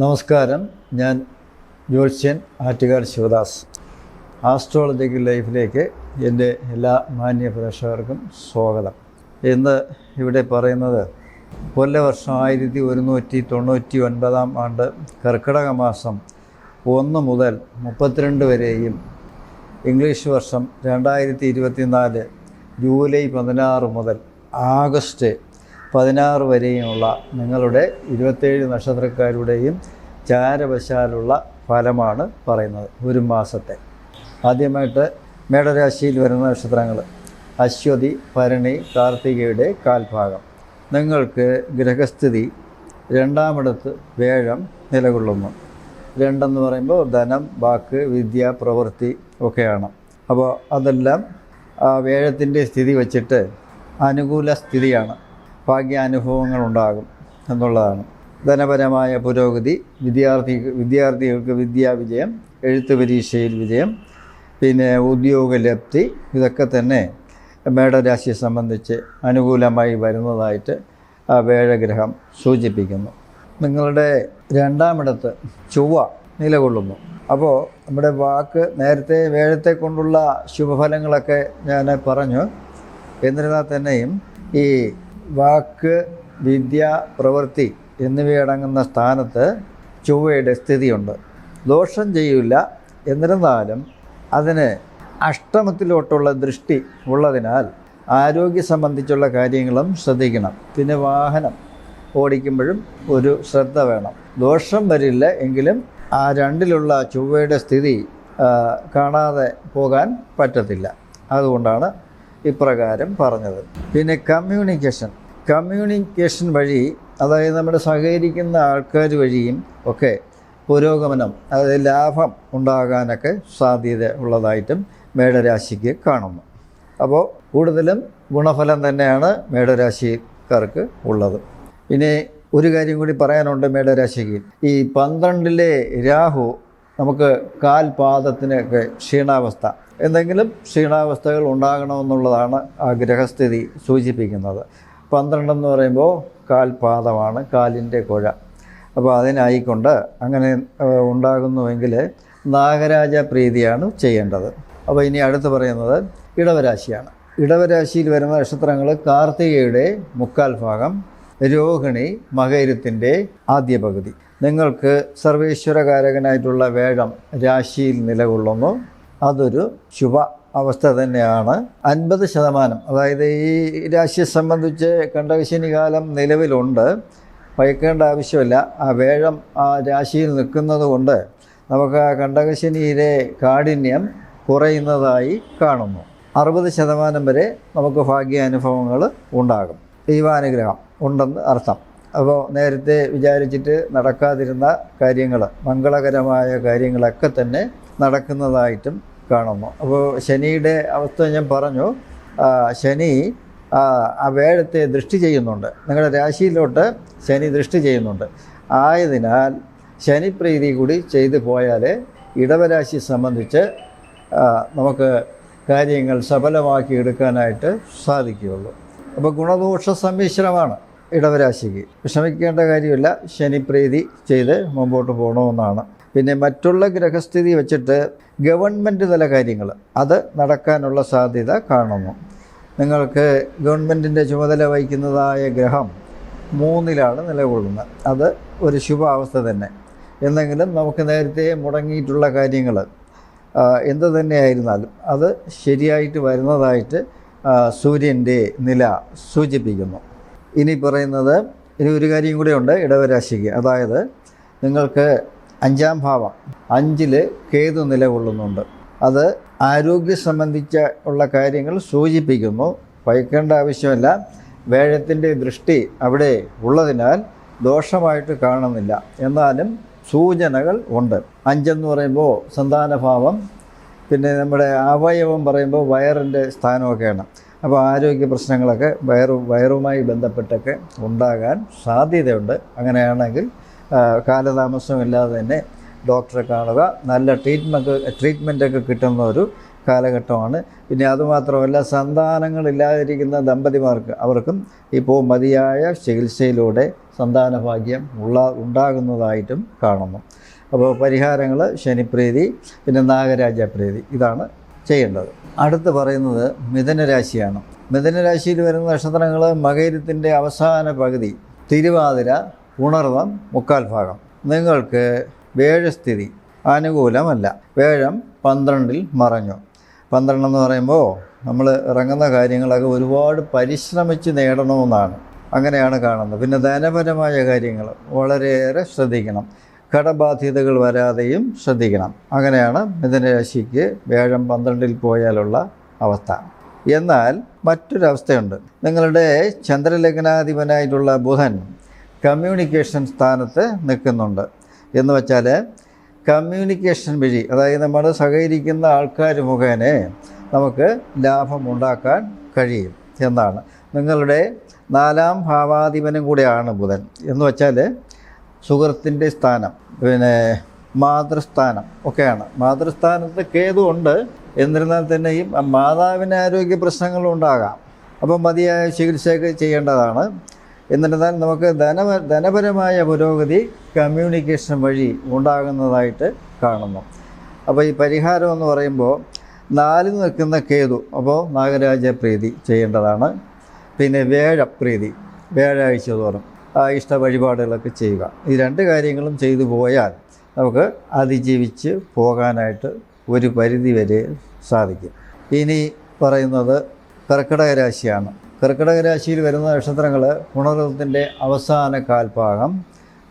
നമസ്കാരം. ഞാൻ ജ്യോത്സ്യൻ ആറ്റുകാൽ ശിവദാസ്. ആസ്ട്രോളജിക്കൽ ലൈഫിലേക്ക് എന്റെ എല്ലാ മാന്യ പ്രേക്ഷകർക്കും സ്വാഗതം. ഇന്ന് ഇവിടെ പറയുന്നത് കൊല്ലവർഷം ആയിരത്തി ഒരുന്നൂറ്റി തൊണ്ണൂറ്റി ഒൻപതാം ആണ്ട് കർക്കിടക മാസം ഒന്ന് മുതൽ മുപ്പത്തിരണ്ട് വരെയും ഇംഗ്ലീഷ് വർഷം രണ്ടായിരത്തി ഇരുപത്തിനാല് ജൂലൈ പതിനാറ് മുതൽ ആഗസ്റ്റ് പതിനാറ് വരെയുമുള്ള നിങ്ങളുടെ ഇരുപത്തേഴ് നക്ഷത്രക്കാരുടെയും ചാരവശാലുള്ള ഫലമാണ് പറയുന്നത് ഒരു മാസത്തെ. ആദ്യമായിട്ട് മേടരാശിയിൽ വരുന്ന നക്ഷത്രങ്ങൾ. അശ്വതി ഭരണി കാർത്തികയുടെ കാൽഭാഗം. നിങ്ങൾക്ക് ഗ്രഹസ്ഥിതി രണ്ടാമിടത്ത് വേഴം നിലകൊള്ളുന്നു. രണ്ടെന്ന് പറയുമ്പോൾ ധനം വാക്ക് വിദ്യ പ്രവൃത്തി ഒക്കെയാണ്. അപ്പോൾ അതെല്ലാം ആ വേഴത്തിന്റെ സ്ഥിതി വച്ചിട്ട് അനുകൂല സ്ഥിതിയാണ്. ഭാഗ്യാനുഭവങ്ങൾ ഉണ്ടാകും എന്നുള്ളതാണ്. ധനപരമായ പുരോഗതി വിദ്യാർത്ഥി വിദ്യാർത്ഥികൾക്ക് വിദ്യാവിജയം എഴുത്ത് പരീക്ഷയിൽ വിജയം പിന്നെ ഉദ്യോഗലബ്ധി ഇതൊക്കെ തന്നെ മേടരാശിയെ സംബന്ധിച്ച് അനുകൂലമായി വരുന്നതായിട്ട് ആ വേഴഗ്രഹം സൂചിപ്പിക്കുന്നു. നിങ്ങളുടെ രണ്ടാമിടത്ത് ചൊവ്വ നിലകൊള്ളുന്നു. അപ്പോൾ നമ്മുടെ വാക്ക് നേരത്തെ വേഴത്തെ കൊണ്ടുള്ള ശുഭഫലങ്ങളൊക്കെ ഞാൻ പറഞ്ഞു. എന്നിരുന്നാൽ തന്നെയും ഈ വാക്ക് വിദ്യ പ്രവൃത്തി എന്നിവയടങ്ങുന്ന സ്ഥാനത്ത് ചൊവ്വയുടെ സ്ഥിതിയുണ്ട്. ദോഷം ചെയ്യില്ല എന്നിരുന്നാലും അതിന് അഷ്ടമത്തിലോട്ടുള്ള ദൃഷ്ടി ഉള്ളതിനാൽ ആരോഗ്യ സംബന്ധിച്ചുള്ള കാര്യങ്ങളും ശ്രദ്ധിക്കണം. പിന്നെ വാഹനം ഓടിക്കുമ്പോഴും ഒരു ശ്രദ്ധ വേണം. ദോഷം വരില്ല എങ്കിലും ആ രണ്ടിലുള്ള ചൊവ്വയുടെ സ്ഥിതി കാണാതെ പോകാൻ പറ്റത്തില്ല. അതുകൊണ്ടാണ് ഇപ്രകാരം പറഞ്ഞത്. പിന്നെ കമ്മ്യൂണിക്കേഷൻ കമ്മ്യൂണിക്കേഷൻ വഴി അതായത് നമ്മുടെ സഹകരിക്കുന്ന ആൾക്കാർ വഴിയും ഒക്കെ പുരോഗമനം അതായത് ലാഭം ഉണ്ടാകാനൊക്കെ സാധ്യത ഉള്ളതായിട്ടും മേടരാശിക്ക് കാണുന്നു. അപ്പോൾ കൂടുതലും ഗുണഫലം തന്നെയാണ് മേടരാശിക്കാർക്ക് ഉള്ളത്. പിന്നെ ഒരു കാര്യം കൂടി പറയാനുണ്ട് മേടരാശിക്ക്. ഈ പന്ത്രണ്ടിലെ രാഹു നമുക്ക് കാൽപാദത്തിനൊക്കെ ക്ഷീണാവസ്ഥ. എന്തെങ്കിലും ക്ഷീണാവസ്ഥകൾ ഉണ്ടാകണമെന്നുള്ളതാണ് ആ ഗ്രഹസ്ഥിതി സൂചിപ്പിക്കുന്നത്. പന്ത്രണ്ടെന്ന് പറയുമ്പോൾ കാൽപാദമാണ് കാലിന്റെ കുഴ. അപ്പോൾ അതിനായിക്കൊണ്ട് അങ്ങനെ ഉണ്ടാകുന്നുവെങ്കിൽ നാഗരാജ പ്രീതിയാണ് ചെയ്യേണ്ടത്. അപ്പോൾ ഇനി അടുത്ത് പറയുന്നത് ഇടവരാശിയാണ്. ഇടവരാശിയിൽ വരുന്ന നക്ഷത്രങ്ങൾ കാർത്തികയുടെ മുക്കാൽ ഭാഗം രോഹിണി മകരത്തിന്റെ ആദ്യ പകുതി. നിങ്ങൾക്ക് സർവേശ്വരകാരകനായിട്ടുള്ള വേഴം രാശിയിൽ നിലകൊള്ളുന്നു. അതൊരു ശുഭ അവസ്ഥ തന്നെയാണ്. അൻപത് ശതമാനം അതായത് ഈ രാശിയെ സംബന്ധിച്ച് കണ്ടകശനി കാലം നിലവിലുണ്ട്. ഭയക്കേണ്ട ആവശ്യമില്ല. ആ വേഴം ആ രാശിയിൽ നിൽക്കുന്നത് കൊണ്ട് നമുക്ക് ആ കണ്ടകശനിയിലെ കാഠിന്യം കുറയുന്നതായി കാണുന്നു. അറുപത് ശതമാനം വരെ നമുക്ക് ഭാഗ്യാനുഭവങ്ങൾ ഉണ്ടാകും. ദൈവാനുഗ്രഹം ഉണ്ടെന്ന് അർത്ഥം. അപ്പോൾ നേരത്തെ വിചാരിച്ചിട്ട് നടക്കാതിരുന്ന കാര്യങ്ങൾ മംഗളകരമായ കാര്യങ്ങളൊക്കെ തന്നെ നടക്കുന്നതായിട്ടും കാണുന്നു. അപ്പോൾ ശനിയുടെ അവസ്ഥ ഞാൻ പറഞ്ഞു. ശനി ആ, വേഴത്തെ ദൃഷ്ടി ചെയ്യുന്നുണ്ട്. നിങ്ങളുടെ രാശിയിലോട്ട് ശനി ദൃഷ്ടി ചെയ്യുന്നുണ്ട്. ആയതിനാൽ ശനിപ്രീതി കൂടി ചെയ്തു പോയാൽ ഇടവരാശി സംബന്ധിച്ച് നമുക്ക് കാര്യങ്ങൾ സഫലമാക്കി എടുക്കാനായിട്ട് സാധിക്കുകയുള്ളൂ. അപ്പോൾ ഗുണദോഷ സമ്മിശ്രമാണ് ഇടവരാശിക്ക്. വിഷമിക്കേണ്ട കാര്യമില്ല. ശനിപ്രീതി ചെയ്ത് മുമ്പോട്ട് പോകണമെന്നാണ്. പിന്നെ മറ്റുള്ള ഗ്രഹസ്ഥിതി വെച്ചിട്ട് ഗവൺമെന്റ് തല കാര്യങ്ങൾ അത് നടക്കാനുള്ള സാധ്യത കാണുന്നു. നിങ്ങൾക്ക് ഗവൺമെന്റിന്റെ ചുമതല വഹിക്കുന്നതായ ഗ്രഹം മൂന്നിലാണ് നിലകൊള്ളുന്നത്. അത് ഒരു ശുഭാവസ്ഥ തന്നെ. എന്നെങ്കിലും നമുക്ക് നേരത്തെ മുടങ്ങിയിട്ടുള്ള കാര്യങ്ങൾ എന്ത് തന്നെയായിരുന്നാലും അത് ശരിയായിട്ട് വരുന്നതായിട്ട് സൂര്യന്റെ നില സൂചിപ്പിക്കുന്നു. ഇനി പറയുന്നത് ഇനി ഒരു കാര്യം കൂടെ ഉണ്ട് ഇടവരാശിക്ക്. അതായത് നിങ്ങൾക്ക് അഞ്ചാം ഭാവം. അഞ്ചിൽ കേതു നിലകൊള്ളുന്നുണ്ട്. അത് ആരോഗ്യ സംബന്ധിച്ച ഉള്ള കാര്യങ്ങൾ സൂചിപ്പിക്കുന്നു. ഭയക്കേണ്ട ആവശ്യമല്ല. വേഴത്തിന്റെ ദൃഷ്ടി അവിടെ ഉള്ളതിനാൽ ദോഷമായിട്ട് കാണുന്നില്ല. എന്നാലും സൂചനകൾ ഉണ്ട്. അഞ്ചെന്ന് പറയുമ്പോൾ സന്താനഭാവം പിന്നെ നമ്മുടെ അവയവം പറയുമ്പോൾ വയറിന്റെ സ്ഥാനമൊക്കെയാണ്. അപ്പോൾ ആരോഗ്യ പ്രശ്നങ്ങളൊക്കെ വയറു വയറുമായി ബന്ധപ്പെട്ടൊക്കെ ഉണ്ടാകാൻ സാധ്യതയുണ്ട്. അങ്ങനെയാണെങ്കിൽ കാലതാമസമില്ലാതെ തന്നെ ഡോക്ടറെ കാണുക. നല്ല ട്രീറ്റ്മെന്റ് ട്രീറ്റ്മെന്റൊക്കെ കിട്ടുന്ന ഒരു കാലഘട്ടമാണ്. പിന്നെ അതുമാത്രമല്ല സന്താനങ്ങളില്ലാതിരിക്കുന്ന ദമ്പതിമാർക്ക് അവർക്കും ഇപ്പോൾ മതിയായ ചികിത്സയിലൂടെ സന്താന ഭാഗ്യം ഉള്ള ഉണ്ടാകുന്നതായിട്ടും കാണുന്നു. അപ്പോൾ പരിഹാരങ്ങൾ ശനിപ്രീതി പിന്നെ നാഗരാജപ്രീതി ഇതാണ് ചെയ്യേണ്ടത്. അടുത്ത് പറയുന്നത് മിഥുനരാശിയാണ്. മിഥുനരാശിയിൽ വരുന്ന നക്ഷത്രങ്ങൾ മകൈരത്തിന്റെ അവസാന പകുതി തിരുവാതിര ഉണർവം മുക്കാൽ ഭാഗം. നിങ്ങൾക്ക് വേഴസ്ഥിതി അനുകൂലമല്ല. വേഴം പന്ത്രണ്ടിൽ മറഞ്ഞു. പന്ത്രണ്ടെന്ന് പറയുമ്പോൾ നമ്മൾ ഇറങ്ങുന്ന കാര്യങ്ങളൊക്കെ ഒരുപാട് പരിശ്രമിച്ച് നേടണമെന്നാണ്. അങ്ങനെയാണ് കാണുന്നത്. പിന്നെ ധനപരമായ കാര്യങ്ങൾ വളരെയേറെ ശ്രദ്ധിക്കണം. കടബാധ്യതകൾ വരാതെയും ശ്രദ്ധിക്കണം. അങ്ങനെയാണ് മിഥുനരാശിക്ക് വേഴം പന്ത്രണ്ടിൽ പോയാലുള്ള അവസ്ഥ. എന്നാൽ മറ്റൊരവസ്ഥയുണ്ട്. നിങ്ങളുടെ ചന്ദ്രലഗ്നാധിപനായിട്ടുള്ള ബുധൻ കമ്മ്യൂണിക്കേഷൻ സ്ഥാനത്ത് നിൽക്കുന്നുണ്ട്. എന്ന് വെച്ചാൽ കമ്മ്യൂണിക്കേഷൻ വഴി അതായത് നമ്മൾ സഹകരിക്കുന്ന ആൾക്കാർ മുഖേന നമുക്ക് ലാഭമുണ്ടാക്കാൻ കഴിയും എന്നാണ്. നിങ്ങളുടെ നാലാം ഭാവാധിപനും കൂടെയാണ് ബുധൻ. എന്ന് വെച്ചാൽ സുഹൃത്തിന്റെ സ്ഥാനം പിന്നെ മാതൃസ്ഥാനം ഒക്കെയാണ്. മാതൃസ്ഥാനത്ത് കേതു ഉണ്ട്. എന്നിരുന്നാൽ തന്നെയും മാതാവിന് ആരോഗ്യ പ്രശ്നങ്ങളുണ്ടാകാം അപ്പം മതിയായ ചികിത്സയൊക്കെ ചെയ്യേണ്ടതാണ്. എന്നിരുന്നാൽ നമുക്ക് ധന ധനപരമായ പുരോഗതി കമ്മ്യൂണിക്കേഷൻ വഴി ഉണ്ടാകുന്നതായിട്ട് കാണുന്നു. അപ്പോൾ ഈ പരിഹാരം എന്ന് പറയുമ്പോൾ നാലിൽ നിൽക്കുന്ന കേതു അപ്പോൾ നാഗരാജ പ്രീതി ചെയ്യേണ്ടതാണ്. പിന്നെ വേഴപ്രീതി വ്യാഴാഴ്ച തോറും ആ ഇഷ്ട വഴിപാടുകളൊക്കെ ചെയ്യുക. ഈ രണ്ട് കാര്യങ്ങളും ചെയ്തു പോയാൽ നമുക്ക് അതിജീവിച്ച് പോകാനായിട്ട് ഒരു പരിധി വരെ സാധിക്കും. ഇനി പറയുന്നത് കർക്കിടക രാശിയാണ്. കർക്കിടക രാശിയിൽ വരുന്ന നക്ഷത്രങ്ങൾ പുണർവത്തിന്റെ അവസാന കാൽഭാഗം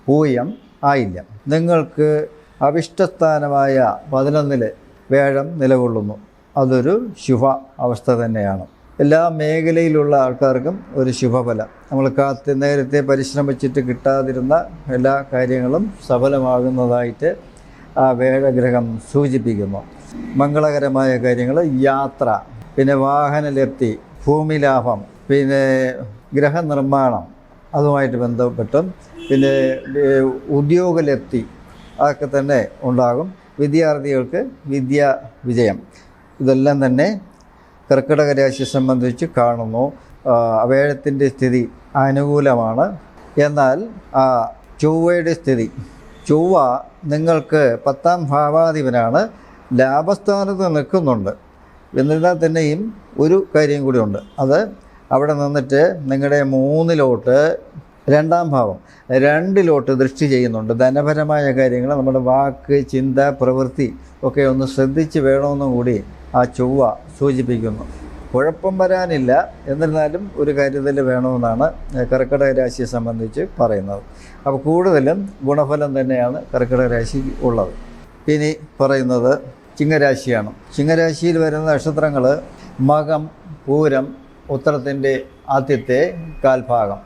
പൂയം ആയില്ല നിങ്ങൾക്ക് അവിഷ്ടസ്ഥാനമായ പതിനൊന്നിൽ വേഴം നിലകൊള്ളുന്നു. അതൊരു ശുഭ അവസ്ഥ തന്നെയാണ്. എല്ലാ മേഖലയിലുള്ള ആൾക്കാർക്കും ഒരു ശുഭഫലം. നമ്മൾ കാത്ത് നേരത്തെ പരിശ്രമിച്ചിട്ട് കിട്ടാതിരുന്ന എല്ലാ കാര്യങ്ങളും സഫലമാകുന്നതായിട്ട് ആ വേഴഗ്രഹം സൂചിപ്പിക്കുന്നു. മംഗളകരമായ കാര്യങ്ങൾ യാത്ര പിന്നെ വാഹനലബ്ധി ഭൂമി ലാഭം പിന്നെ ഗ്രഹനിർമ്മാണം അതുമായിട്ട് ബന്ധപ്പെട്ടും പിന്നെ ഉദ്യോഗലെത്തി അതൊക്കെ തന്നെ ഉണ്ടാകും. വിദ്യാർത്ഥികൾക്ക് വിദ്യാ വിജയം. ഇതെല്ലാം തന്നെ കർക്കിടക രാശിയെ സംബന്ധിച്ച് കാണുന്നു. ആ, സ്ഥിതി അനുകൂലമാണ്. എന്നാൽ ആ ചൊവ്വയുടെ സ്ഥിതി. ചൊവ്വ നിങ്ങൾക്ക് പത്താം ഭാവാധിപനാണ്. ലാഭസ്ഥാനത്ത് നിൽക്കുന്നുണ്ട്. എന്നിരുന്നാൽ തന്നെയും ഒരു കാര്യം കൂടിയുണ്ട് അത് അവിടെ നിന്നിട്ട് നിങ്ങളുടെ മൂന്നിലോട്ട് രണ്ടാം ഭാവം. രണ്ടിലോട്ട് ദൃഷ്ടി ചെയ്യുന്നുണ്ട്. ധനപരമായ കാര്യങ്ങൾ നമ്മുടെ വാക്ക് ചിന്ത പ്രവൃത്തി ഒക്കെ ഒന്ന് ശ്രദ്ധിച്ച് വേണമെന്നും കൂടി ആ ചൊവ്വ സൂചിപ്പിക്കുന്നു. കുഴപ്പം വരാനില്ല. എന്നിരുന്നാലും ഒരു കാര്യത്തിൽ വേണമെന്നാണ് കർക്കിടക രാശിയെ സംബന്ധിച്ച് പറയുന്നത്. അപ്പോൾ കൂടുതലും ഗുണഫലം തന്നെയാണ് കർക്കിടക രാശി ഉള്ളത്. ഇനി പറയുന്നത് ചിങ്ങരാശിയാണ്. ചിങ്ങരാശിയിൽ വരുന്ന നക്ഷത്രങ്ങൾ മകം പൂരം ഉത്തരത്തിന്റെ ആദ്യത്തെ കാൽഭാഗം.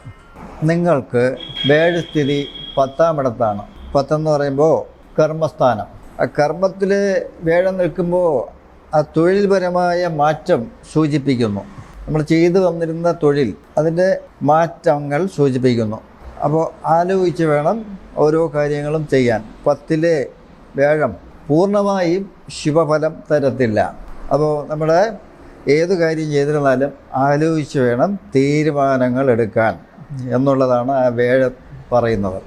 നിങ്ങൾക്ക് വേഴസ്ഥിതി പത്താമിടത്താണ്. പത്തെന്ന് പറയുമ്പോൾ കർമ്മസ്ഥാനം. ആ കർമ്മത്തിൽ വേഴം നിൽക്കുമ്പോൾ ആ തൊഴിൽപരമായ മാറ്റം സൂചിപ്പിക്കുന്നു. നമ്മൾ ചെയ്തു വന്നിരുന്ന തൊഴിൽ അതിന്റെ മാറ്റങ്ങൾ സൂചിപ്പിക്കുന്നു. അപ്പോൾ ആലോചിച്ച് വേണം ഓരോ കാര്യങ്ങളും ചെയ്യാൻ. പത്തിലെ വേഴം പൂർണമായും ശുഭഫലം തരത്തില്ല. അപ്പോൾ നമ്മുടെ ഏത് കാര്യം ചെയ്തിരുന്നാലും ആലോചിച്ച് വേണം തീരുമാനങ്ങൾ എടുക്കാൻ എന്നുള്ളതാണ് ആ വേഴ പറയുന്നത്.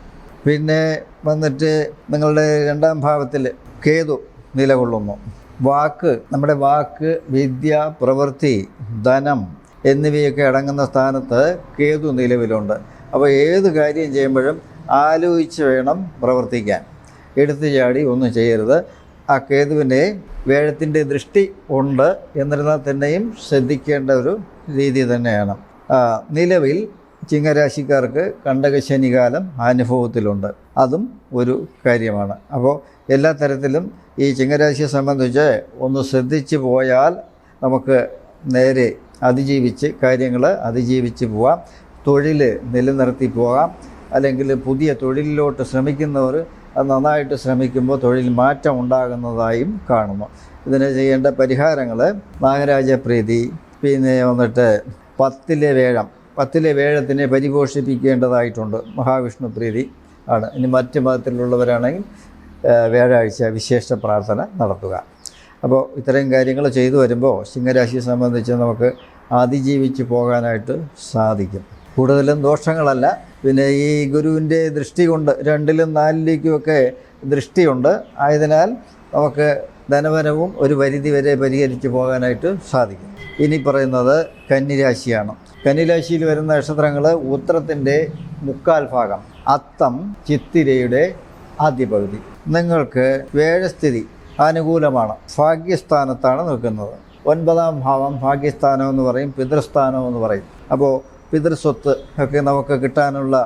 പിന്നെ വന്നിട്ട് നിങ്ങളുടെ രണ്ടാം ഭാവത്തിൽ കേതു നിലകൊള്ളുന്നു. വാക്ക് നമ്മുടെ വാക്ക് വിദ്യ പ്രവൃത്തി ധനം എന്നിവയൊക്കെ അടങ്ങുന്ന സ്ഥാനത്ത് കേതു നിലവിലുണ്ട്. അപ്പോൾ ഏത് കാര്യം ചെയ്യുമ്പോഴും ആലോചിച്ച് വേണം പ്രവർത്തിക്കാൻ. എടുത്തു ചാടി ഒന്നും ചെയ്യരുത്. ആ കേതുവിന്റെ വേഴത്തിന്റെ ദൃഷ്ടി ഉണ്ട് എന്നിരുന്നാൽ തന്നെയും ശ്രദ്ധിക്കേണ്ട ഒരു രീതി തന്നെയാണ്. നിലവിൽ ചിങ്ങരാശിക്കാർക്ക് കണ്ടകശനികാലം അനുഭവത്തിലുണ്ട്. അതും ഒരു കാര്യമാണ്. അപ്പോൾ എല്ലാ തരത്തിലും ഈ ചിങ്ങരാശിയെ സംബന്ധിച്ച് ഒന്ന് ശ്രദ്ധിച്ചു പോയാൽ നമുക്ക് നേരെ അതിജീവിച്ച് കാര്യങ്ങൾ അതിജീവിച്ച് പോവാം. തൊഴിൽ നിലനിർത്തി പോകാം. അല്ലെങ്കിൽ പുതിയ തൊഴിലിലോട്ട് ശ്രമിക്കുന്നവർ നന്നായിട്ട് ശ്രമിക്കുമ്പോൾ തൊഴിൽ മാറ്റം ഉണ്ടാകുന്നതായും കാണുന്നു. ഇതിന് ചെയ്യേണ്ട പരിഹാരങ്ങൾ നാഗരാജപ്രീതി പിന്നെ വന്നിട്ട് പത്തിലെ വേഴം പത്തിലെ വേഴത്തിനെ പരിപോഷിപ്പിക്കേണ്ടതായിട്ടുണ്ട്. മഹാവിഷ്ണു പ്രീതി ആണ്. ഇനി മറ്റ് മതത്തിലുള്ളവരാണെങ്കിൽ വ്യാഴാഴ്ച വിശേഷ പ്രാർത്ഥന നടത്തുക. അപ്പോൾ ഇത്തരം കാര്യങ്ങൾ ചെയ്തു വരുമ്പോൾ സിംഹരാശിയെ സംബന്ധിച്ച് നമുക്ക് അതിജീവിച്ച് പോകാനായിട്ട് സാധിക്കും. കൂടുതലും ദോഷങ്ങളല്ല. പിന്നെ ഈ ഗുരുവിന്റെ ദൃഷ്ടി കൊണ്ട് രണ്ടിലും നാലിലേക്കുമൊക്കെ ദൃഷ്ടിയുണ്ട്. ആയതിനാൽ നമുക്ക് ധനപരവും ഒരു പരിധി വരെ പരിഹരിച്ച് പോകാനായിട്ട് സാധിക്കും. ഇനി പറയുന്നത് കന്നിരാശിയാണ്. കന്നിരാശിയിൽ വരുന്ന നക്ഷത്രങ്ങൾ ഉത്രത്തിന്റെ മുക്കാൽ ഭാഗം അത്തം ചിത്തിരയുടെ ആദ്യ പകുതി നിങ്ങൾക്ക് വേഴസ്ഥിതി അനുകൂലമാണ് ഭാഗ്യസ്ഥാനത്താണ് നിൽക്കുന്നത്. ഒൻപതാം ഭാവം ഭാഗ്യസ്ഥാനം എന്ന് പറയും പിതൃസ്ഥാനം എന്ന് പറയും. അപ്പോൾ പിതൃസ്വത്ത് ഒക്കെ നമുക്ക് കിട്ടാനുള്ള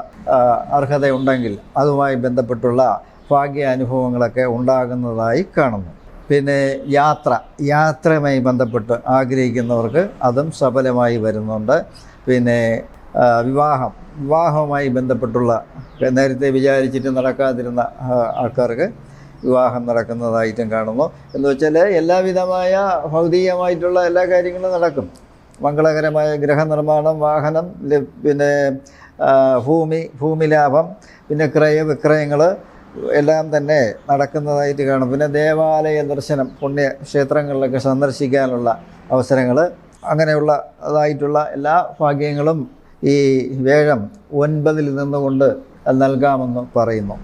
അർഹതയുണ്ടെങ്കിൽ അതുമായി ബന്ധപ്പെട്ടുള്ള ഭാഗ്യ അനുഭവങ്ങളൊക്കെ ഉണ്ടാകുന്നതായി കാണുന്നു. പിന്നെ യാത്ര യാത്രയുമായി ബന്ധപ്പെട്ട് ആഗ്രഹിക്കുന്നവർക്ക് അതും സഫലമായി വരുന്നുണ്ട്. പിന്നെ വിവാഹം വിവാഹവുമായി ബന്ധപ്പെട്ടുള്ള നേരത്തെ വിചാരിച്ചിട്ട് നടക്കാതിരുന്ന ആൾക്കാർക്ക് വിവാഹം നടക്കുന്നതായിട്ടും കാണുന്നു. എന്ന് വെച്ചാൽ എല്ലാവിധമായ ഭൗതികമായിട്ടുള്ള എല്ലാ കാര്യങ്ങളും നടക്കും. മംഗളകരമായ ഗ്രഹനിർമ്മാണം വാഹനം പിന്നെ ഭൂമി ഭൂമി ലാഭം പിന്നെ ക്രയ വിക്രയങ്ങൾ എല്ലാം തന്നെ നടക്കുന്നതായിട്ട് കാണും. പിന്നെ ദേവാലയ ദർശനം പുണ്യ ക്ഷേത്രങ്ങളിലൊക്കെ സന്ദർശിക്കാനുള്ള അവസരങ്ങൾ അങ്ങനെയുള്ള അതായിട്ടുള്ള എല്ലാ ഭാഗ്യങ്ങളും ഈ വേഴം ഒൻപതിൽ നിന്നുകൊണ്ട് നൽകാമെന്ന് പറയുന്നു.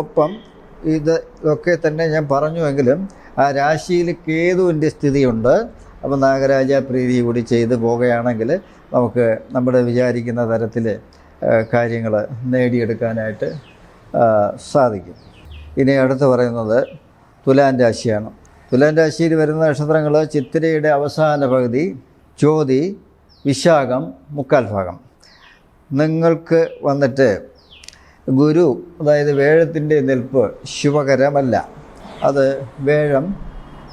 ഒപ്പം ഇത് തന്നെ ഞാൻ പറഞ്ഞുവെങ്കിലും ആ രാശിയിൽ കേതുവിന്റെ സ്ഥിതിയുണ്ട്. അപ്പോൾ നാഗരാജ പ്രീതി കൂടി ചെയ്ത് പോകുകയാണെങ്കിൽ നമുക്ക് നമ്മുടെ വിചാരിക്കുന്ന തരത്തിൽ കാര്യങ്ങൾ നേടിയെടുക്കാനായിട്ട് സാധിക്കും. ഇനി അടുത്ത് പറയുന്നത് തുലാൻ രാശിയാണ്. തുലാൻ രാശിയിൽ വരുന്ന നക്ഷത്രങ്ങൾ ചിത്തിരയുടെ അവസാന പകുതി ജ്യോതി വിശാഖം മുക്കാൽ ഭാഗം. നിങ്ങൾക്ക് വന്നിട്ട് ഗുരു അതായത് വേഴത്തിന്റെ നിൽപ്പ് ശുഭകരമല്ല. അത് വേഴം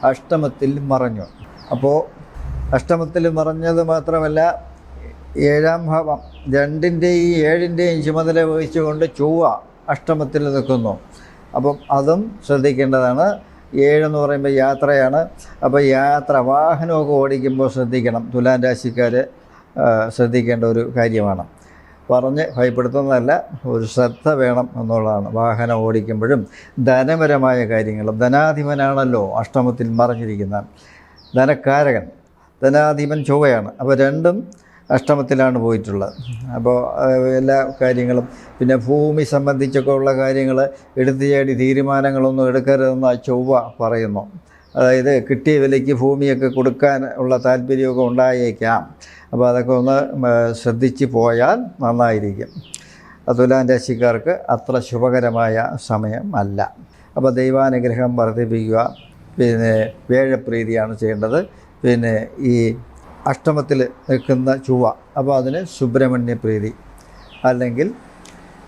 അഷ്ടമത്തിൽ മറഞ്ഞു. അപ്പോൾ അഷ്ടമത്തിൽ മറഞ്ഞത് മാത്രമല്ല ഏഴാം ഭാവം രണ്ടിന്റെയും ഏഴിന്റെയും ചുമതല വഹിച്ചുകൊണ്ട് ചൊവ്വ അഷ്ടമത്തിൽ നിൽക്കുന്നു. അപ്പം അതും ശ്രദ്ധിക്കേണ്ടതാണ്. ഏഴെന്ന് പറയുമ്പോൾ യാത്രയാണ്. അപ്പോൾ യാത്ര വാഹനമൊക്കെ ഓടിക്കുമ്പോൾ ശ്രദ്ധിക്കണം. തുലാൻ രാശിക്കാർ ശ്രദ്ധിക്കേണ്ട ഒരു കാര്യമാണ്. പറഞ്ഞ് ഭയപ്പെടുത്തുന്നതല്ല ഒരു ശ്രദ്ധ വേണം എന്നുള്ളതാണ്. വാഹനം ഓടിക്കുമ്പോഴും ധനപരമായ കാര്യങ്ങൾ. ധനാധിപനാണല്ലോ അഷ്ടമത്തിൽ മറഞ്ഞിരിക്കുന്ന ധനക്കാരകൻ ധനാധിപൻ ചൊവ്വയാണ്. അപ്പോൾ രണ്ടും അഷ്ടമത്തിലാണ് പോയിട്ടുള്ളത്. അപ്പോൾ എല്ലാ കാര്യങ്ങളും പിന്നെ ഭൂമി സംബന്ധിച്ചൊക്കെ ഉള്ള കാര്യങ്ങൾ എടുത്തു ചാടി തീരുമാനങ്ങളൊന്നും എടുക്കരുതെന്ന് ചൊവ്വ പറയുന്നു. അതായത് കിട്ടിയ വിലയ്ക്ക് ഭൂമിയൊക്കെ കൊടുക്കാൻ ഉള്ള താല്പര്യമൊക്കെ ഉണ്ടായേക്കാം. അപ്പോൾ അതൊക്കെ ഒന്ന് ശ്രദ്ധിച്ച് പോയാൽ നന്നായിരിക്കും. തുലാം രാശിക്കാർക്ക് അത്ര ശുഭകരമായ സമയം അല്ല. അപ്പോൾ ദൈവാനുഗ്രഹം വർദ്ധിപ്പിക്കുക പിന്നെ വേഴപ്രീതിയാണ് ചെയ്യേണ്ടത്. പിന്നെ ഈ അഷ്ടമത്തിൽ നിൽക്കുന്ന ചൊവ്വ അപ്പോൾ അതിന് സുബ്രഹ്മണ്യ പ്രീതി അല്ലെങ്കിൽ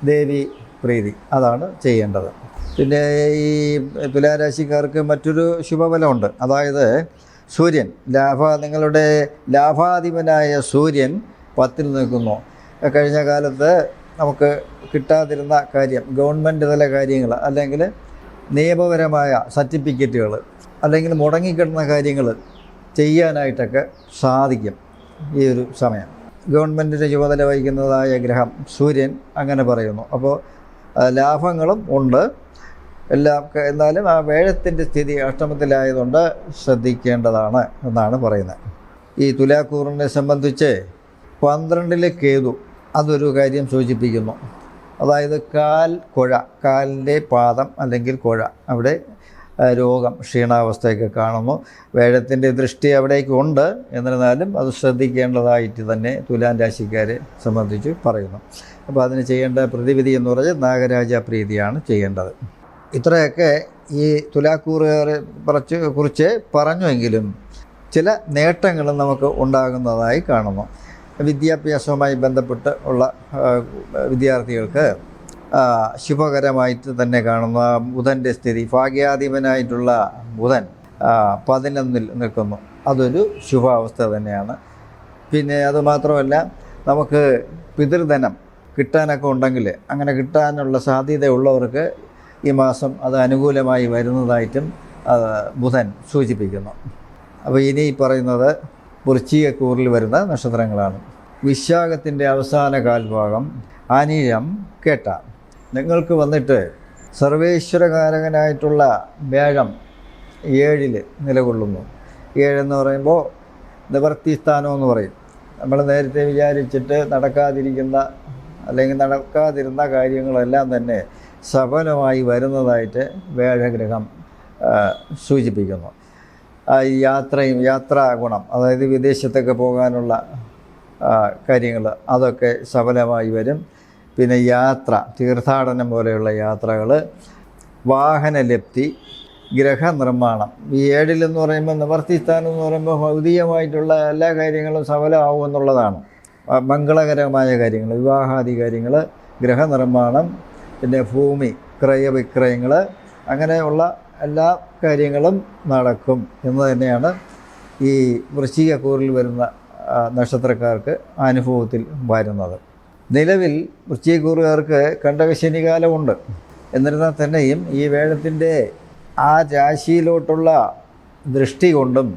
ദേവി പ്രീതി അതാണ് ചെയ്യേണ്ടത്. പിന്നെ ഈ തുലാരാശിക്കാർക്ക് മറ്റൊരു ശുഭഫലമുണ്ട്. അതായത് സൂര്യൻ ലാഭ നിങ്ങളുടെ ലാഭാധിപനായ സൂര്യൻ പത്തിൽ നിൽക്കുന്നു. കഴിഞ്ഞ കാലത്ത് നമുക്ക് കിട്ടാതിരുന്ന കാര്യം ഗവൺമെന്റ് തല കാര്യങ്ങൾ അല്ലെങ്കിൽ നിയമപരമായ സർട്ടിഫിക്കറ്റുകൾ അല്ലെങ്കിൽ മുടങ്ങിക്കിടന്ന കാര്യങ്ങൾ ചെയ്യാനായിട്ടൊക്കെ സാധിക്കും ഈ ഒരു സമയം. ഗവൺമെന്റിന്റെ ചുമതല വഹിക്കുന്നതായ ഗ്രഹം സൂര്യൻ അങ്ങനെ പറയുന്നു. അപ്പോൾ ലാഭങ്ങളും ഉണ്ട്. എല്ലാം എന്നാലും ആ വേഴത്തിന്റെ സ്ഥിതി അഷ്ടമത്തിലായതുകൊണ്ട് ശ്രദ്ധിക്കേണ്ടതാണ് എന്നാണ് പറയുന്നത്. ഈ തുലാക്കൂറിനെ സംബന്ധിച്ച് പന്ത്രണ്ടിലെ കേതു അതൊരു കാര്യം സൂചിപ്പിക്കുന്നു. അതായത് കാൽ കുഴ കാലിന്റെ പാദം അല്ലെങ്കിൽ കുഴ അവിടെ രോഗം ക്ഷീണാവസ്ഥയൊക്കെ കാണുന്നു. വേഴത്തിന്റെ ദൃഷ്ടി അവിടേക്ക് ഉണ്ട്. എന്നിരുന്നാലും അത് ശ്രദ്ധിക്കേണ്ടതായിട്ട് തന്നെ തുലാൻ രാശിക്കാരെ സംബന്ധിച്ച് പറയുന്നു. അപ്പോൾ അതിന് ചെയ്യേണ്ട പ്രതിവിധി എന്ന് പറഞ്ഞാൽ നാഗരാജ പ്രീതിയാണ് ചെയ്യേണ്ടത്. ഇത്രയൊക്കെ ഈ തുലാക്കൂറുകാരെ കുറച്ച് കുറിച്ച് പറഞ്ഞുവെങ്കിലും ചില നേട്ടങ്ങളും നമുക്ക് ഉണ്ടാകുന്നതായി കാണുന്നു. വിദ്യാഭ്യാസവുമായി ബന്ധപ്പെട്ട് ഉള്ള വിദ്യാർത്ഥികൾക്ക് ശുഭകരമായിട്ട് തന്നെ കാണുന്നു ബുധന്റെ സ്ഥിതി. ഭാഗ്യാധിപനായിട്ടുള്ള ബുധൻ പതിനൊന്നിൽ നിൽക്കുന്നു. അതൊരു ശുഭാവസ്ഥ തന്നെയാണ്. പിന്നെ അതുമാത്രമല്ല നമുക്ക് പിതൃധനം കിട്ടാനൊക്കെ ഉണ്ടെങ്കിൽ അങ്ങനെ കിട്ടാനുള്ള സാധ്യത ഉള്ളവർക്ക് ഈ മാസം അത് അനുകൂലമായി വരുന്നതായിട്ടും ബുധൻ സൂചിപ്പിക്കുന്നു. അപ്പോൾ ഇനി പറയുന്നത് വൃശ്ചികക്കൂറിൽ വരുന്ന നക്ഷത്രങ്ങളാണ്. വിശാഖത്തിന്റെ അവസാന കാൽഭാഗം അനിഴം കേട്ട. നിങ്ങൾക്ക് വന്നിട്ട് സർവേശ്വരകാരകനായിട്ടുള്ള വ്യാഴം ഏഴിൽ നിലകൊള്ളുന്നു. ഏഴെന്ന് പറയുമ്പോൾ നിവർത്തി സ്ഥാനം എന്ന് പറയും. നമ്മൾ നേരത്തെ വിചാരിച്ചിട്ട് നടക്കാതിരിക്കുന്ന അല്ലെങ്കിൽ നടക്കാതിരുന്ന കാര്യങ്ങളെല്ലാം തന്നെ സഫലമായി വരുന്നതായിട്ട് വേഴഗ്രഹം സൂചിപ്പിക്കുന്നു. യാത്രയും യാത്രാ ഗുണം അതായത് വിദേശത്തൊക്കെ പോകാനുള്ള കാര്യങ്ങൾ അതൊക്കെ സഫലമായി വരും. പിന്നെ യാത്ര തീർത്ഥാടനം പോലെയുള്ള യാത്രകൾ വാഹനലബ്ധി ഗ്രഹനിർമ്മാണം. ഈ ഏഴിലെന്ന് പറയുമ്പോൾ നിവർത്തിസ്ഥാനം എന്ന് പറയുമ്പോൾ ഭൗതികമായിട്ടുള്ള എല്ലാ കാര്യങ്ങളും സഫലമാവും എന്നുള്ളതാണ്. മംഗളകരമായ കാര്യങ്ങൾ വിവാഹാദി കാര്യങ്ങൾ ഗ്രഹനിർമ്മാണം പിന്നെ ഭൂമി ക്രയവിക്രയങ്ങൾ അങ്ങനെയുള്ള എല്ലാ കാര്യങ്ങളും നടക്കും എന്ന് തന്നെയാണ് ഈ വൃശ്ചികക്കൂറിൽ വരുന്ന നക്ഷത്രക്കാർക്ക് അനുഭവത്തിൽ വരുന്നത്. നിലവിൽ വൃശ്ചികക്കൂറുകാർക്ക് കണ്ടകശനി കാലമുണ്ട് എന്നിരുന്നാൽ തന്നെയും ഈ വേഴത്തിന്റെ ആ രാശിയിലോട്ടുള്ള ദൃഷ്ടി കൊണ്ടും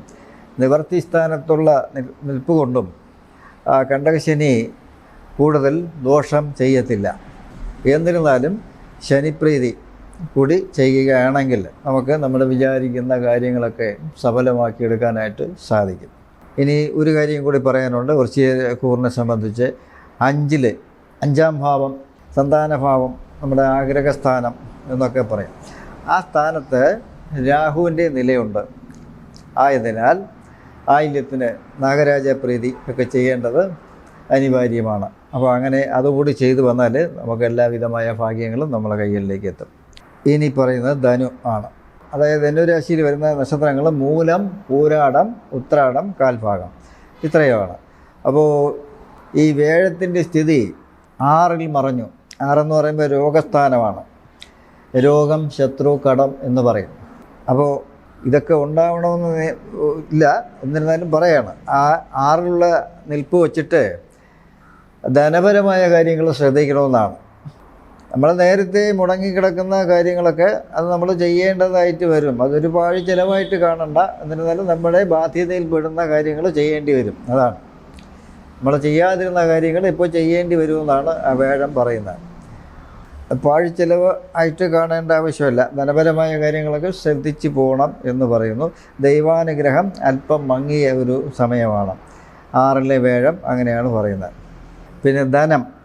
നിവർത്തി സ്ഥാനത്തുള്ള നിൽപ്പ് കൊണ്ടും കണ്ടകശനി കൂടുതൽ ദോഷം ചെയ്യത്തില്ല. എന്നിരുന്നാലും ശനിപ്രീതി കൂടി ചെയ്യുകയാണെങ്കിൽ നമുക്ക് നമ്മൾ വിചാരിക്കുന്ന കാര്യങ്ങളൊക്കെ സഫലമാക്കിയെടുക്കാനായിട്ട് സാധിക്കും. ഇനി ഒരു കാര്യം കൂടി പറയാനുണ്ട്. വൃശ്ചിക കൂറിനെ സംബന്ധിച്ച് അഞ്ചിൽ അഞ്ചാം ഭാവം സന്താനഭാവം നമ്മുടെ ആഗ്രഹസ്ഥാനം എന്നൊക്കെ പറയും. ആ സ്ഥാനത്ത് രാഹുവിന്റെ നിലയുണ്ട്. ആയതിനാൽ ആയില്യത്തിന് നാഗരാജപ്രീതി ഒക്കെ ചെയ്യേണ്ടത് അനിവാര്യമാണ്. അപ്പോൾ അങ്ങനെ അതുകൂടി ചെയ്തു വന്നാൽ നമുക്ക് എല്ലാവിധമായ ഭാഗ്യങ്ങളും നമ്മളെ കയ്യിലേക്ക് എത്തും. ഇനി പറയുന്നത് ധനു ആണ്. അതായത് ധനുരാശിയിൽ വരുന്ന നക്ഷത്രങ്ങൾ മൂലം പൂരാടം ഉത്രാടം കാൽഭാഗം. ഇത്രയുമാണ് അപ്പോൾ ഈ വേഴത്തിന്റെ സ്ഥിതി ആറിൽ മറഞ്ഞു. ആറെന്ന് പറയുമ്പോൾ രോഗസ്ഥാനമാണ്. രോഗം ശത്രു കടം എന്ന് പറയും. അപ്പോൾ ഇതൊക്കെ ഉണ്ടാവണമെന്ന് ഇല്ല എന്നിരുന്നാലും പറയാണ്. ആ ആറിലുള്ള നിൽപ്പ് വച്ചിട്ട് ധനപരമായ കാര്യങ്ങൾ ശ്രദ്ധിക്കണമെന്നാണ്. നമ്മൾ നേരത്തെ മുടങ്ങിക്കിടക്കുന്ന കാര്യങ്ങളൊക്കെ അത് നമ്മൾ ചെയ്യേണ്ടതായിട്ട് വരും. അതൊരു പാഴ് ചിലവായിട്ട് കാണണ്ട. എന്നിരുന്നാലും നമ്മുടെ ബാധ്യതയിൽ പെടുന്ന കാര്യങ്ങൾ ചെയ്യേണ്ടി വരും. അതാണ്. നമ്മൾ ചെയ്യാതിരുന്ന കാര്യങ്ങൾ ഇപ്പോൾ ചെയ്യേണ്ടി വരുമെന്നാണ് ആ വേഴം പറയുന്നത്. പാഴ് ചിലവ് ആയിട്ട് കാണേണ്ട ആവശ്യമില്ല. ധനപരമായ കാര്യങ്ങളൊക്കെ ശ്രദ്ധിച്ചു പോകണം എന്ന് പറയുന്നു. ദൈവാനുഗ്രഹം അല്പം മങ്ങിയ ഒരു സമയമാണ്. ആറിലെ വേഴം അങ്ങനെയാണ് പറയുന്നത്. പിന്നെ ധനം.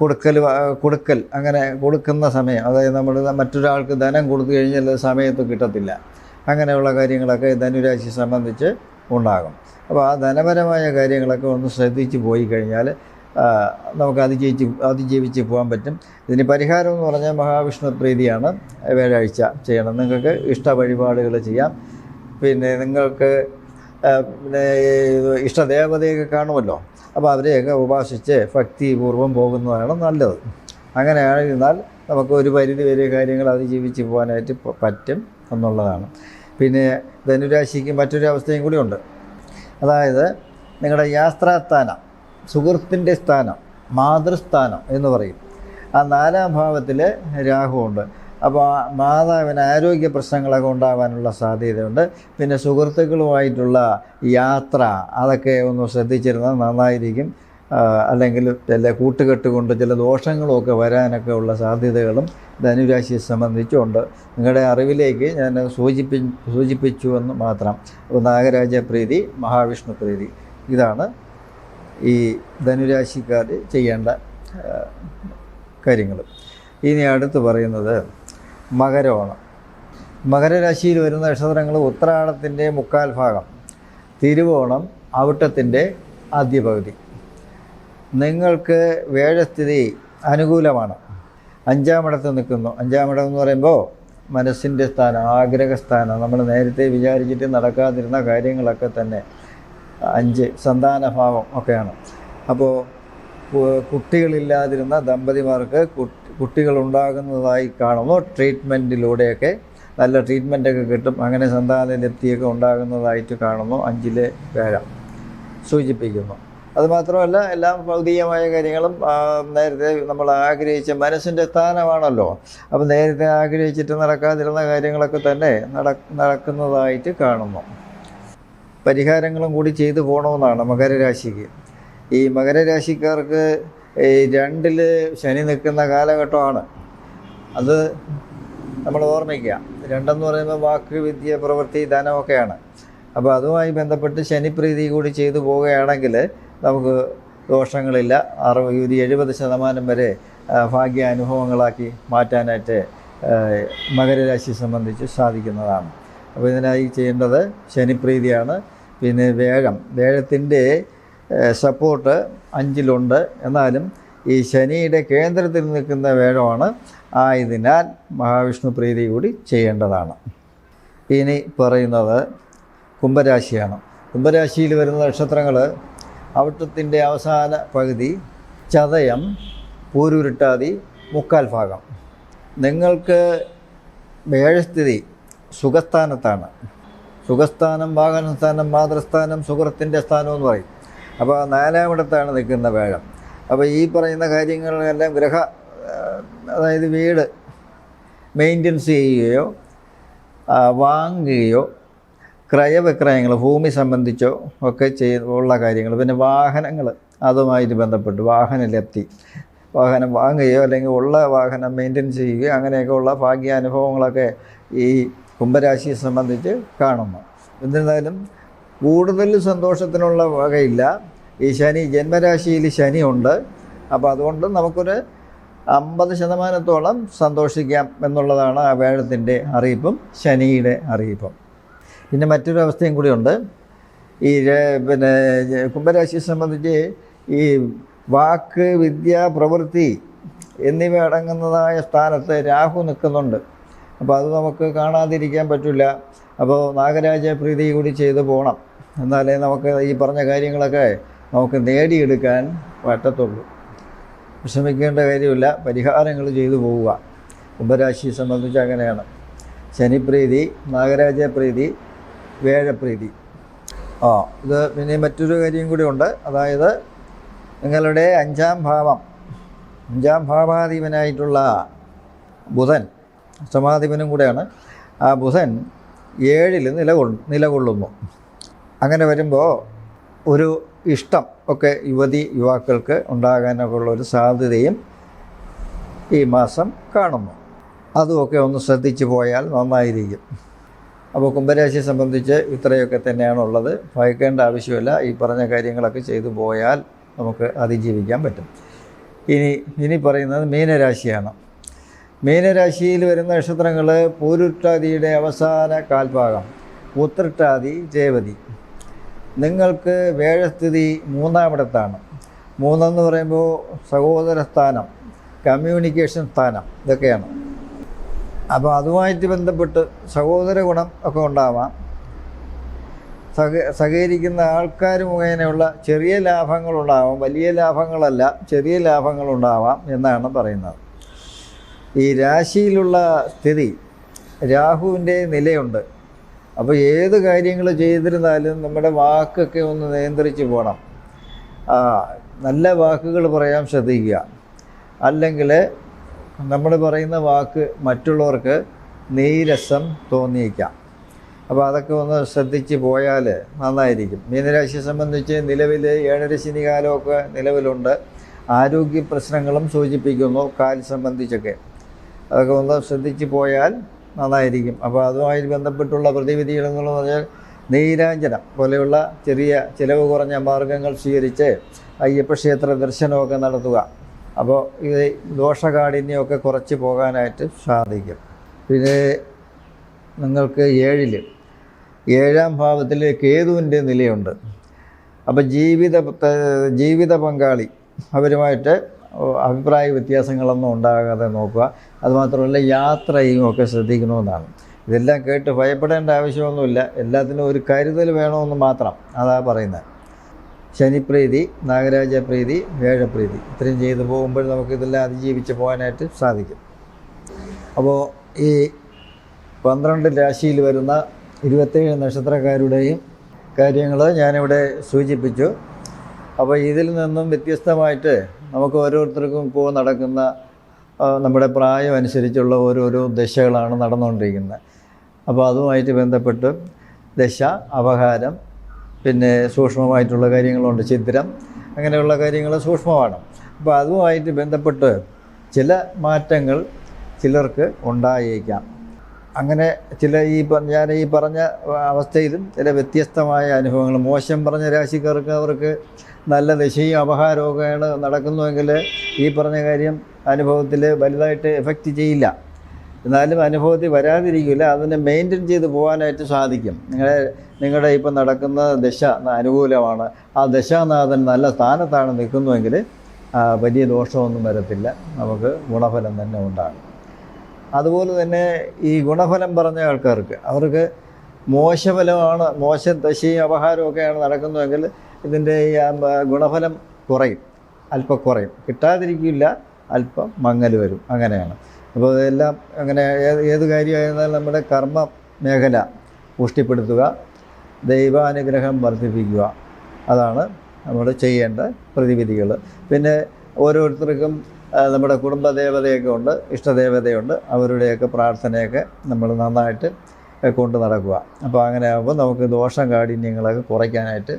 കൊടുക്കൽ കൊടുക്കൽ അങ്ങനെ കൊടുക്കുന്ന സമയം അതായത് നമ്മൾ മറ്റൊരാൾക്ക് ധനം കൊടുത്തു കഴിഞ്ഞാൽ സമയത്ത് കിട്ടത്തില്ല. അങ്ങനെയുള്ള കാര്യങ്ങളൊക്കെ ധനുരാശി സംബന്ധിച്ച് ഉണ്ടാകും. അപ്പോൾ ആ ധനപരമായ കാര്യങ്ങളൊക്കെ ഒന്ന് ശ്രദ്ധിച്ച് പോയി കഴിഞ്ഞാൽ നമുക്ക് അതിജീവിച്ച് അതിജീവിച്ച് പോകാൻ പറ്റും. ഇതിന് പരിഹാരം എന്ന് പറഞ്ഞാൽ മഹാവിഷ്ണു പ്രീതിയാണ് വ്യാഴാഴ്ച ചെയ്യണം. നിങ്ങൾക്ക് ഇഷ്ട വഴിപാടുകൾ ചെയ്യാം. പിന്നെ നിങ്ങൾക്ക് പിന്നെ ഇഷ്ടദേവതയൊക്കെ കാണുമല്ലോ. അപ്പോൾ അവരെയൊക്കെ ഉപാസിച്ച് ഭക്തിപൂർവം പോകുന്നതാണ് നല്ലത്. അങ്ങനെയായിരുന്നാൽ നമുക്ക് ഒരു പരിധി വരെ കാര്യങ്ങൾ അതിജീവിച്ച് പോകാനായിട്ട് പറ്റും എന്നുള്ളതാണ്. പിന്നെ ധനുരാശിക്ക് മറ്റൊരു അവസ്ഥയും കൂടി ഉണ്ട്. അതായത് നിങ്ങളുടെ യാത്രാസ്ഥാനം സുഹൃത്തിന്റെ സ്ഥാനം മാതൃസ്ഥാനം എന്ന് പറയും. ആ നാലാം ഭാവത്തിൽ രാഹുവുണ്ട്. അപ്പോൾ മാതാവിന് ആരോഗ്യ പ്രശ്നങ്ങളൊക്കെ ഉണ്ടാകാനുള്ള സാധ്യതയുണ്ട്. പിന്നെ സുഹൃത്തുക്കളുമായിട്ടുള്ള യാത്ര അതൊക്കെ ഒന്ന് ശ്രദ്ധിച്ചിരുന്നാൽ നന്നായിരിക്കും. അല്ലെങ്കിൽ ചില കൂട്ടുകെട്ട് കൊണ്ട് ചില ദോഷങ്ങളുമൊക്കെ വരാനൊക്കെ ഉള്ള സാധ്യതകളും ധനുരാശിയെ സംബന്ധിച്ചുണ്ട്. നിങ്ങളുടെ അറിവിലേക്ക് ഞാൻ സൂചിപ്പി സൂചിപ്പിച്ചു എന്ന് മാത്രം നാഗരാജ പ്രീതി മഹാവിഷ്ണു പ്രീതി. ഇതാണ് ഈ ധനുരാശിക്കാർ ചെയ്യേണ്ട കാര്യങ്ങൾ ഇനി അടുത്ത് പറയുന്നത് മകരമാണ് മകരരാശിയിൽ വരുന്ന നക്ഷത്രങ്ങൾ ഉത്രാടത്തിന്റെ മുക്കാൽ ഭാഗം തിരുവോണം അവിട്ടത്തിന്റെ ആദ്യ പകുതി നിങ്ങൾക്ക് വേഴസ്ഥിതി അനുകൂലമാണ്. അഞ്ചാമിടത്ത് നിൽക്കുന്നു. അഞ്ചാമിടം എന്ന് പറയുമ്പോൾ മനസ്സിന്റെ സ്ഥാനം ആഗ്രഹസ്ഥാനം. നമ്മൾ നേരത്തെ വിചാരിച്ചിട്ട് നടക്കാതിരുന്ന കാര്യങ്ങളൊക്കെ തന്നെ അഞ്ച് സന്താനഭാവം ഒക്കെയാണ്. അപ്പോൾ കുട്ടികളില്ലാതിരുന്ന ദമ്പതിമാർക്ക് കുട്ടികളുണ്ടാകുന്നതായി കാണുന്നു ട്രീറ്റ്മെന്റിലൂടെയൊക്കെ നല്ല ട്രീറ്റ്മെന്റൊക്കെ കിട്ടും. അങ്ങനെ സന്താന ലബ്ധിയൊക്കെ ഉണ്ടാകുന്നതായിട്ട് കാണുന്നു അഞ്ചിലെ പേര സൂചിപ്പിക്കുന്നു. അതുമാത്രമല്ല എല്ലാ ഭൗതികമായ കാര്യങ്ങളും നേരത്തെ നമ്മൾ ആഗ്രഹിച്ച മനസ്സിന്റെ സ്ഥാനമാണല്ലോ. അപ്പോൾ നേരത്തെ ആഗ്രഹിച്ചിട്ട് നടക്കാതിരുന്ന കാര്യങ്ങളൊക്കെ തന്നെ നട നടക്കുന്നതായിട്ട് കാണുന്നു. പരിഹാരങ്ങളും കൂടി ചെയ്തു പോകണമെന്നാണ് മകരരാശിക്ക്. ഈ മകരരാശിക്കാർക്ക് ഈ രണ്ടിൽ ശനി നിൽക്കുന്ന കാലഘട്ടമാണ്. അത് നമ്മൾ ഓർമ്മിക്കുക. രണ്ടെന്ന് പറയുമ്പോൾ വാക്ക് വിദ്യ പ്രവൃത്തി ധനമൊക്കെയാണ്. അപ്പോൾ അതുമായി ബന്ധപ്പെട്ട് ശനിപ്രീതി കൂടി ചെയ്തു പോവുകയാണെങ്കിൽ നമുക്ക് ദോഷങ്ങളില്ല. അറുപത് ഒരു എഴുപത് ശതമാനം വരെ ഭാഗ്യാനുഭവങ്ങളാക്കി മാറ്റാനായിട്ട് മകരരാശി സംബന്ധിച്ച് സാധിക്കുന്നതാണ്. അപ്പോൾ ഇതിനായി ചെയ്യേണ്ടത് ശനിപ്രീതിയാണ്. പിന്നെ വേഗം വേഴത്തിന്റെ സപ്പോർട്ട് അഞ്ചിലുണ്ട്. എന്നാലും ഈ ശനിയുടെ കേന്ദ്രത്തിൽ നിൽക്കുന്ന വേഴമാണ് ആയതിനാൽ മഹാവിഷ്ണു പ്രീതി കൂടി ചെയ്യേണ്ടതാണ്. ഇനി പറയുന്നത് കുംഭരാശിയാണ്. കുംഭരാശിയിൽ വരുന്ന നക്ഷത്രങ്ങൾ അവിട്ടത്തിന്റെ അവസാന പകുതി ചതയം പൂരുരുട്ടാതി മുക്കാൽ ഭാഗം. നിങ്ങൾക്ക് വേഴസ്ഥിതി സുഖസ്ഥാനത്താണ്. സുഖസ്ഥാനം വാഹനസ്ഥാനം മാതൃസ്ഥാനം സുഹൃത്തിന്റെ സ്ഥാനം എന്ന് പറയും. അപ്പോൾ നാലാമിടത്താണ് നിൽക്കുന്ന വേഴം അപ്പോൾ ഈ പറയുന്ന കാര്യങ്ങളെല്ലാം ഗ്രഹ അതായത് വീട് മെയിന്റനൻസ് ചെയ്യുകയോ വാങ്ങുകയോ ക്രയവിക്രയങ്ങൾ ഭൂമി സംബന്ധിച്ചോ ഒക്കെ ചെയ് ഉള്ള കാര്യങ്ങൾ. പിന്നെ വാഹനങ്ങൾ അതുമായിട്ട് ബന്ധപ്പെട്ട് വാഹന ലബ്ധി വാഹനം വാങ്ങുകയോ അല്ലെങ്കിൽ ഉള്ള വാഹനം മെയിന്റെനൻസ് ചെയ്യുകയോ അങ്ങനെയൊക്കെ ഉള്ള ഭാഗ്യാനുഭവങ്ങളൊക്കെ ഈ കുംഭരാശിയെ സംബന്ധിച്ച് കാണുന്നു. എന്നിരുന്നാലും കൂടുതൽ സന്തോഷത്തിനുള്ള വകയില്ല. ഈ ശനി ജന്മരാശിയിൽ ഉണ്ട്. അപ്പോൾ അതുകൊണ്ട് നമുക്കൊരു അമ്പത് ശതമാനത്തോളം സന്തോഷിക്കാം എന്നുള്ളതാണ് ആ വേഴത്തിന്റെ അറിയിപ്പും ശനിയുടെ അറിയിപ്പും. പിന്നെ മറ്റൊരു അവസ്ഥയും കൂടിയുണ്ട് ഈ പിന്നെ കുംഭരാശിയെ സംബന്ധിച്ച് ഈ വാക്ക് വിദ്യ പ്രവൃത്തി എന്നിവ അടങ്ങുന്നതായ സ്ഥാനത്ത് രാഹു നിൽക്കുന്നുണ്ട്. അപ്പോൾ അത് നമുക്ക് കാണാതിരിക്കാൻ പറ്റില്ല. അപ്പോൾ നാഗരാജ പ്രീതി കൂടി ചെയ്തു പോകണം എന്നാലേ നമുക്ക് ഈ പറഞ്ഞ കാര്യങ്ങളൊക്കെ നമുക്ക് നേടിയെടുക്കാൻ പറ്റത്തുള്ളൂ. വിഷമിക്കേണ്ട കാര്യമില്ല. പരിഹാരങ്ങൾ ചെയ്തു പോവുക. കുംഭരാശിയെ സംബന്ധിച്ച് അങ്ങനെയാണ്. ശനിപ്രീതി നാഗരാജ പ്രീതി വേഴപ്രീതി ആ ഇത് പിന്നെ മറ്റൊരു കാര്യം കൂടി ഉണ്ട്. അതായത് നിങ്ങളുടെ അഞ്ചാം ഭാവം അഞ്ചാം ഭാവാധിപനായിട്ടുള്ള ബുധൻ അഷ്ടമാധിപനും കൂടെയാണ്. ആ ബുധൻ ഏഴിൽ നിലകൊള്ളു നിലകൊള്ളുന്നു. അങ്ങനെ വരുമ്പോൾ ഒരു ഇഷ്ടം ഒക്കെ യുവതി യുവാക്കൾക്ക് ഉണ്ടാകാനൊക്കെ ഉള്ള ഒരു സാധ്യതയും ഈ മാസം കാണുന്നു. അതുമൊക്കെ ഒന്ന് ശ്രദ്ധിച്ചു പോയാൽ നന്നായിരിക്കും. അപ്പോൾ കുംഭരാശിയെ സംബന്ധിച്ച് ഇത്രയൊക്കെ തന്നെയാണുള്ളത്. ഭയക്കേണ്ട ആവശ്യമില്ല. ഈ പറഞ്ഞ കാര്യങ്ങളൊക്കെ ചെയ്തു പോയാൽ നമുക്ക് അതിജീവിക്കാൻ പറ്റും. ഇനി ഇനി പറയുന്നത് മീനരാശിയാണ്. മീനരാശിയിൽ വരുന്ന നക്ഷത്രങ്ങൾ പൂരുട്ടാതിയുടെ അവസാന കാൽഭാഗം ഉത്രട്ടാതി രേവതി നിങ്ങൾക്ക് വേഴസ്ഥിതി മൂന്നാമിടത്താണ്. മൂന്നെന്ന് പറയുമ്പോൾ സഹോദര സ്ഥാനം കമ്മ്യൂണിക്കേഷൻ സ്ഥാനം ഇതൊക്കെയാണ്. അപ്പോൾ അതുമായിട്ട് ബന്ധപ്പെട്ട് സഹോദര ഗുണം ഒക്കെ ഉണ്ടാവാം. സഹ സഹകരിക്കുന്ന ആൾക്കാർ മുഖേനയുള്ള ചെറിയ ലാഭങ്ങളുണ്ടാവാം വലിയ ലാഭങ്ങളല്ല ചെറിയ ലാഭങ്ങളുണ്ടാവാം എന്നാണ് പറയുന്നത്. ഈ രാശിയിലുള്ള സ്ഥിതി രാഹുവിന്റെ നിലയുണ്ട്. അപ്പോൾ ഏത് കാര്യങ്ങൾ ചെയ്തിരുന്നാലും നമ്മുടെ വാക്കൊക്കെ ഒന്ന് നിയന്ത്രിച്ച് പോകണം നല്ല വാക്കുകൾ പറയാൻ ശ്രദ്ധിക്കുക. അല്ലെങ്കിൽ നമ്മൾ പറയുന്ന വാക്ക് മറ്റുള്ളവർക്ക് നീരസം തോന്നിയേക്കാം. അപ്പോൾ അതൊക്കെ ഒന്ന് ശ്രദ്ധിച്ച് പോയാൽ നന്നായിരിക്കും. മീനരാശിയെ സംബന്ധിച്ച് നിലവിൽ ഏഴര ശനികാലമൊക്കെ നിലവിലുണ്ട്. ആരോഗ്യ പ്രശ്നങ്ങളും സൂചിപ്പിക്കുന്നു കാൽ സംബന്ധിച്ചൊക്കെ. അതൊക്കെ ഒന്ന് ശ്രദ്ധിച്ച് പോയാൽ നന്നായിരിക്കും. അപ്പോൾ അതുമായി ബന്ധപ്പെട്ടുള്ള പ്രതിവിധികൾ എന്നുള്ളത് പറഞ്ഞാൽ നീരാഞ്ജനം പോലെയുള്ള ചെറിയ ചിലവ് കുറഞ്ഞ മാർഗങ്ങൾ സ്വീകരിച്ച് അയ്യപ്പക്ഷേത്ര ദർശനമൊക്കെ നടത്തുക. അപ്പോൾ ഇത് ദോഷകാഠിന്യമൊക്കെ കുറച്ച് പോകാനായിട്ട് സാധിക്കും. പിന്നെ നിങ്ങൾക്ക് ഏഴിൽ ഏഴാം ഭാവത്തിൽ കേതുവിന്റെ നിലയുണ്ട്. അപ്പോൾ ജീവിത ജീവിത പങ്കാളി അവരുമായിട്ട് അഭിപ്രായ വ്യത്യാസങ്ങളൊന്നും ഉണ്ടാകാതെ നോക്കുക. അതുമാത്രമല്ല യാത്രയും ഒക്കെ ശ്രദ്ധിക്കണമെന്നാണ്. ഇതെല്ലാം കേട്ട് ഭയപ്പെടേണ്ട ആവശ്യമൊന്നുമില്ല. എല്ലാത്തിനും ഒരു കരുതൽ വേണമെന്ന് മാത്രം. അതാ പറയുന്നത്. ശനിപ്രീതി നാഗരാജ പ്രീതി വേഴപ്രീതി ഇത്രയും ചെയ്തു പോകുമ്പോൾ നമുക്ക് നമുക്കിതെല്ലാം അതിജീവിച്ച് പോകാനായിട്ട് സാധിക്കും. അപ്പോൾ ഈ പന്ത്രണ്ട് രാശിയിൽ വരുന്ന ഇരുപത്തേഴ് നക്ഷത്രക്കാരുടെയും കാര്യങ്ങൾ ഞാനിവിടെ സൂചിപ്പിച്ചു. അപ്പോൾ ഇതിൽ നിന്നും വ്യത്യസ്തമായിട്ട് നമുക്ക് ഓരോരുത്തർക്കും ഇപ്പോൾ നടക്കുന്ന നമ്മുടെ പ്രായം അനുസരിച്ചുള്ള ഓരോരോ ദശകളാണ് നടന്നുകൊണ്ടിരിക്കുന്നത്. അപ്പോൾ അതുമായിട്ട് ബന്ധപ്പെട്ട് ദശ അപഹാരം പിന്നെ സൂക്ഷ്മമായിട്ടുള്ള കാര്യങ്ങളുണ്ട് ചിത്രം അങ്ങനെയുള്ള കാര്യങ്ങൾ സൂക്ഷ്മമാണ്. അപ്പോൾ അതുമായിട്ട് ബന്ധപ്പെട്ട് ചില മാറ്റങ്ങൾ ചിലർക്ക് ഉണ്ടായേക്കാം. അങ്ങനെ ചില ഈ ഞാൻ ഈ പറഞ്ഞ അവസ്ഥയിലും ചില വ്യത്യസ്തമായ അനുഭവങ്ങൾ മോശം പറഞ്ഞ രാശിക്കാർക്ക് അവർക്ക് നല്ല ദശയും അപഹാരമൊക്കെയാണ് നടക്കുന്നുവെങ്കിൽ ഈ പറഞ്ഞ കാര്യം അനുഭവത്തിൽ വലുതായിട്ട് എഫക്റ്റ് ചെയ്യില്ല. എന്നാലും അനുഭവത്തിൽ വരാതിരിക്കില്ല അതിനെ മെയിന്റെയിൻ ചെയ്ത് പോകാനായിട്ട് സാധിക്കും. നിങ്ങളെ നിങ്ങളുടെ ഇപ്പം നടക്കുന്ന ദശ അനുകൂലമാണ്. ആ ദശാനാഥൻ നല്ല സ്ഥാനത്താണ് നിൽക്കുന്നുവെങ്കിൽ വലിയ ദോഷമൊന്നും വരത്തില്ല. നമുക്ക് ഗുണഫലം തന്നെ ഉണ്ടാകും. അതുപോലെ തന്നെ ഈ ഗുണഫലം പറഞ്ഞ ആൾക്കാർക്ക് അവർക്ക് മോശഫലമാണ് മോശം ദശയും അപഹാരമൊക്കെയാണ് നടക്കുന്നതെങ്കിൽ ഇതിന്റെ ഗുണഫലം കുറയും. അല്പം കുറയും. കിട്ടാതിരിക്കില്ല അല്പം മങ്ങൽ വരും. അങ്ങനെയാണ്. അപ്പോൾ ഇതെല്ലാം അങ്ങനെ ഏത് ഏത് കാര്യമായിരുന്നാലും നമ്മുടെ കർമ്മ മേഖല പുഷ്ടിപ്പെടുത്തുക ദൈവാനുഗ്രഹം വർദ്ധിപ്പിക്കുക. അതാണ് നമ്മൾ ചെയ്യേണ്ട പ്രതിവിധികൾ. പിന്നെ ഓരോരുത്തർക്കും നമ്മുടെ നമ്മുടെ കുടുംബദേവതയൊക്കെ ഉണ്ട് ഇഷ്ടദേവതയുണ്ട്. അവരുടെയൊക്കെ പ്രാർത്ഥനയൊക്കെ നമ്മൾ നന്നായിട്ട് കൊണ്ട് നടക്കുക. അപ്പോൾ അങ്ങനെ ആകുമ്പോൾ നമുക്ക് ദോഷം കാഠിന്യങ്ങളൊക്കെ കുറയ്ക്കാനായിട്ട്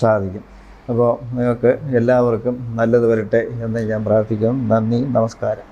സാധിക്കും. അപ്പോൾ നിങ്ങൾക്ക് എല്ലാവർക്കും നല്ലത് വരട്ടെ എന്ന് ഞാൻ പ്രാർത്ഥിക്കുന്നു. നന്ദി നമസ്കാരം.